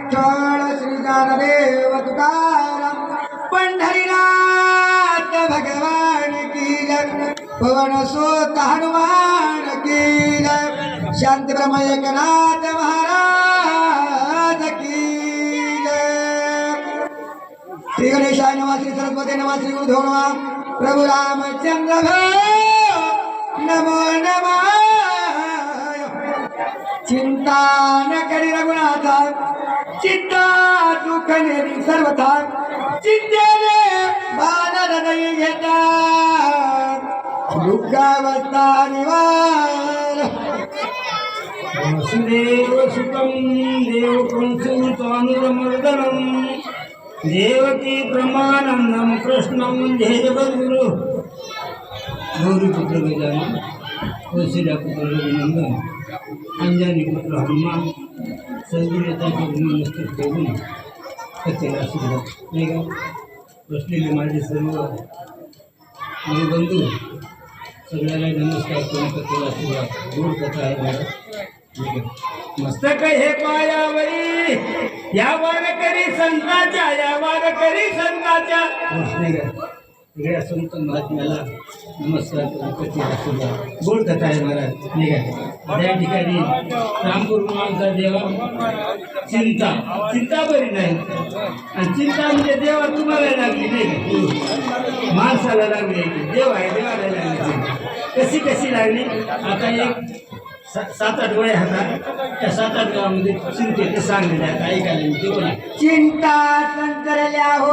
विठ्ठल श्री ज्ञानदेव तुकाराम. पंढरीनाथ भगवान की जय. पवन सोत हनुमान की जय. शांती ब्रह्म एकनाथ महाराज की जय. श्री गणेशाय नमः श्री सरस्वती नमः श्री उद्धव नमः. प्रभु रामचंद्र भो. नमो नमः. चिंता न करी रघुनाथा चिंता दुःख नेरी सर्वथा चिंतेने बाणर नाही घेता दुःखावस्था निवार वसुदेव सुतं देवकं सूतानुरमर्दनं देवकी प्रमानन्दं कृष्णं जयजगद्गुरु गौरीपुत्र गजानन कौशल्यापुत्र रघुनंदन अंजनी पुत्र हनुमान सद्गुणताचे गुणमस्तक ठेवून कथेला आशीर्वाद नाही का बसलेले माझे सर्व माझे बंधू सगळ्याला नमस्कार करून कथेला आशीर्वाद गोड कथा आहे माझ्या मस्तक हे पायावरी या वारकरी संताच्या या वारकरी संताच्या वेगळ्या संत महात्म्याला नमस्कार करून आशीर्वाद गोड कथा आहे महाराज निघा. या ठिकाणी रामपूर देवा चिंता. चिंता बरी नाही. आणि चिंता म्हणजे देवा तुम्हाला लागली नाही माणसाला लागली देव आहे देवाला लागली कशी कशी लागली? आता एक सात आठ वय हातात. त्या सात आठ गावामध्ये चिंते सांगले आता ऐकायला चिंता संतरल्या हो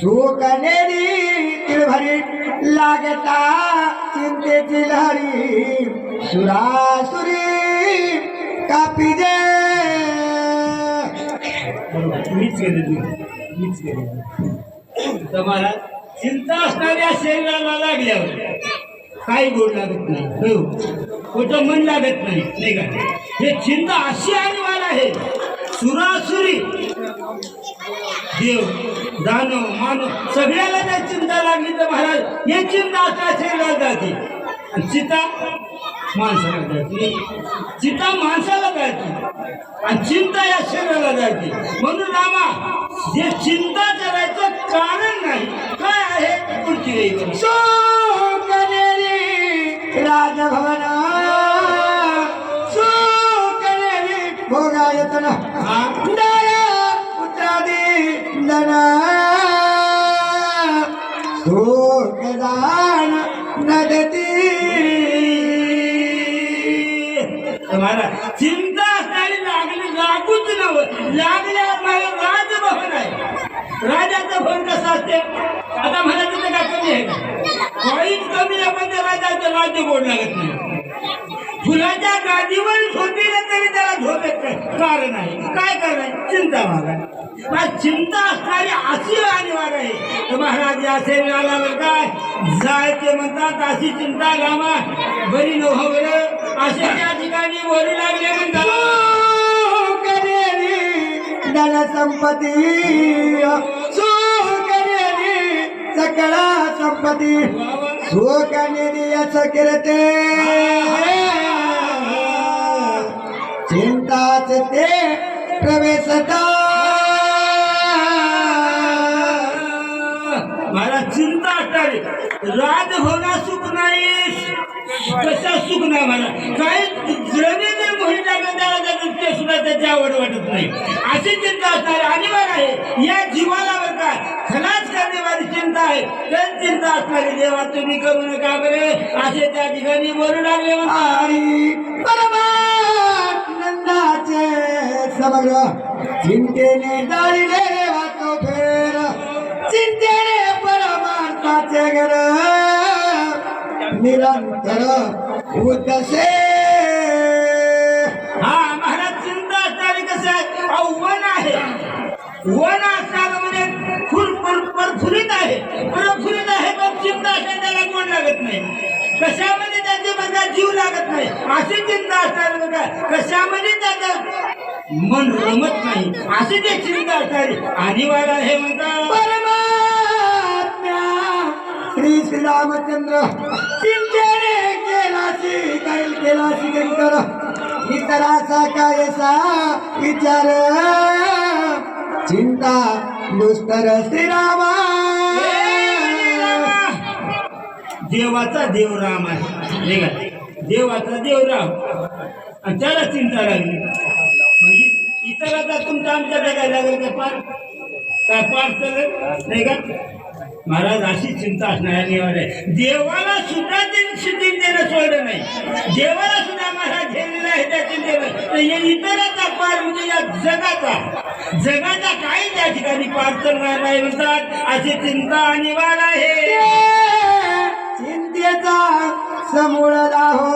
सुख नेरी तिळभरी लागता चिंतेची लहरी. सुरासुरी कापी दे. मीच मीच तुम्हाला चिंता असणाऱ्या शरीराला लागल्यावर काही गोड लागत नाही. हो. कुठं मन लागत नाही. नाही का? हे चिंता अशी आणवाल आहे. सुरासुरी. देव. दानव मानव सगळ्याला जर चिंता लागली तर महाराज हे चिंता असल्या शरीराला जाते चिता माणसाला जाते चिता माणसाला जाते आणि चिंता या शरीराला जाते म्हणून रामा जे चिंता करायचं कारण नाही काय आहे? पुढची रेई करू सुख नेरी राजभवन सुख नेरी भोगायतन नदती तुम्हाला चिंता असणारी लागली लागूच नव. लागल्या मला राजभवन आहे. राजाचं भवन कसं असते? आता मला काय कमी आहे? काहीच कमी आहे पण त्या राजाचं राज्य गोड लागत नाही. फुलाच्या गादीवर झोपीला तरी त्याला झोप येत कारण आहे? काय कारण आहे? चिंता मागा. चिंता असणारी अशी अनिवार्य आहे. तर महाराज असे मिळाल्यावर काय जायचे म्हणतात अशी चिंता गामा बरी नव्हर असे त्या ठिकाणी बोलू लागले म्हणतात. हो, हो, धन संपत्ती. सुख नेरी हो, सकळा संपत्ती. सुख निधी असं करते चिंताच ते प्रवेशता चिंता असणारी राजभवना सुख नाही कशा सुख नाही मला? काही जमिनी मोहित लागलं त्याला सुद्धा त्याची आवड वाटत नाही. अशी चिंता असणार अनिवार्य आहे. या जीवाला बरं का खलास करण्यावाली चिंता आहे. तर चिंता असणारी देवा तुम्ही करू नका बरे. असे त्या ठिकाणी बोलू लागले म्हणतात आणि परमानंदाचे समग्र. चिंतेने जाळीले वाचो फेर. चिंतेने परमार्थाचे घर निरंतर उदसे हा महाराज चिंता असणारी कसं आहे? वन आहे. वन असणारं म्हणजे फुल प्रफुल्लित आहे. प्रफुल्लित आहे पण चिंता असणे त्याला कोण लागत नाही. कशामध्ये त्याच्या माझा जीव लागत नाही? अशी चिंता असणारी बघा कशामध्ये त्याचं मन रमत नाही? अशी ते चिंता असणारी. अनिवार्य आहे म्हणतात श्री श्रीरामचंद्र. चिंतेने केलासी कैल केलासी शंकर इतराचा कायसा विचार. चिंता दुस्तर श्रीरामा. देवाचा देव राम आहे. देवाचा देव राम. आणि त्याला चिंता लागली. म्हणजे इतराचा तुमचा आमच्या जगायला लागेल का पार? काय पार चालेल नाही का? महाराज अशी चिंता असणाऱ्या निवड आहे. देवाला. सुद्धा ते चिंतेनं सोडलं नाही. देवाला सुद्धा महाराज झेललेला आहे त्या चिंतेनं या इतराचा पार म्हणजे या जगाचा जगाचा काही त्या ठिकाणी पार करणार नाही म्हणतात अशी चिंता अनिवार्य आहे. चिंतेचा समूळ हो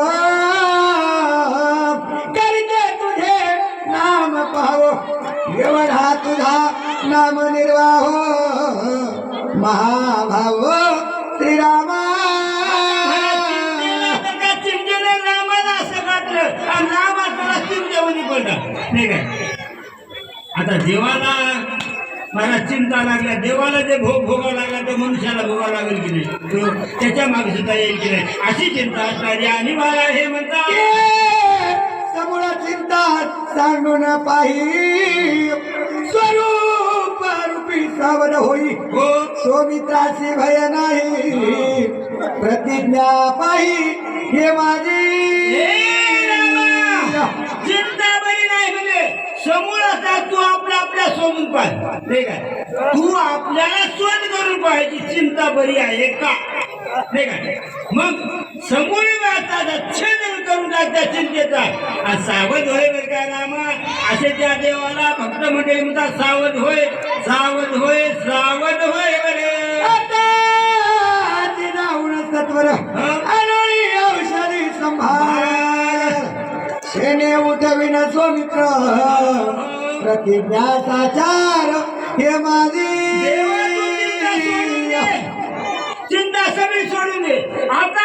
करते तुझे नाम पाहो. एवढा तुझा नाम निर्वाहो. महाभाव श्रीरामा. रामाला असं आणि राम पडला. आता देवाला मला चिंता लागल्या. देवाला जे भोग भोगावं लागला ते मनुष्याला भोगावं लागेल की नाही? तो त्याच्यामागे सुद्धा येईल की नाही? अशी चिंता असणारी आणि मला हे म्हणतात समूळ चिंता सांगून पाही सावध होई. हो. सोमित्राची भय नाही. प्रतिज्ञा पाही. हे माझी. चिंता बरी नाही म्हणजे समोर असता तू आपला आपल्या सोडून पाहिजे तू आपल्याला सोड करून पाहिजे चिंता बरी आहे का? मग समोर वाचाचा छेद करून टाक त्या चिंतेचा. सावध होय बरं का रामा. असे त्या देवाला भक्त म्हणतात सावध होय सावध होय सावध होय बरे सत्वर औषधी संभार. सेने उठविन स्वमित्र प्रतिज्ञाचा चार हे माझी. चिंता सगळी सोडून दे. आता